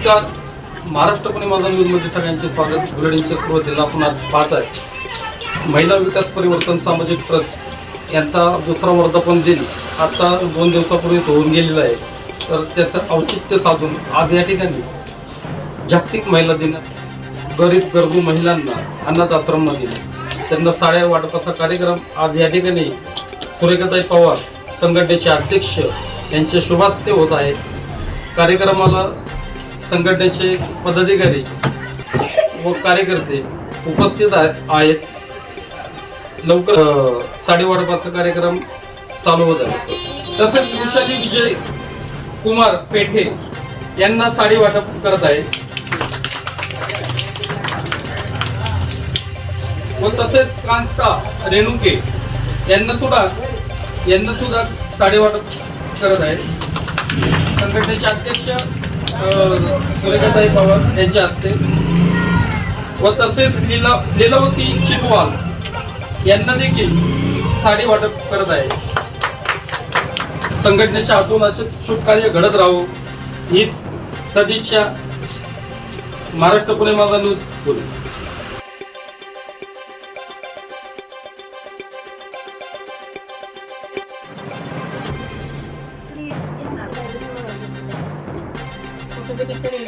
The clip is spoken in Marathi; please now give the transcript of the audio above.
नमस्कार. महाराष्ट्र माझा न्यूजमध्ये सगळ्यांचे स्वागत. बुलेटिनच्या सुरुवातीला आपण आज पाहत आहे महिला विकास परिवर्तन सामाजिक ट्रस्ट यांचा दुसरा वर्धापन दिन आता दोन दिवसापूर्वीच होऊन गेलेला आहे. तर त्याचं औचित्य साधून आज या ठिकाणी जागतिक महिला दिन गरीब गरजू महिलांना अनाथ आश्रममधील त्यांना साड्या वाटपाचा कार्यक्रम आज या ठिकाणी सुरेखाताई पवार संघटनेचे अध्यक्ष यांचे शुभास्ते होत आहेत. कार्यक्रमाला संघटनेचे पदाधिकारी व कार्यकर्ते उपस्थित आहेत. लवकर साडेवाटपाचा वाटपाचा कार्यक्रम चालू होत आहे. तसेच वृषाली विजय कुमार पेठे यांना साडी वाटप करत आहे. व तसेच कांता रेणुके यांना सुद्धा यांना सुद्धा साडी वाटप करत आहे. संघटनेचे अध्यक्ष सुरेखाताई पवार यांच्या हस्ते व तसेच लिला लीलावती चिपवाल यांना देखील साडी वाटप करत आहे. संघटनेच्या हातून असे शुभ कार्य घडत राहो ही सदिच्छा. महाराष्ट्र पुणे माझा न्यूज बोलू சுட்டு பித்தனை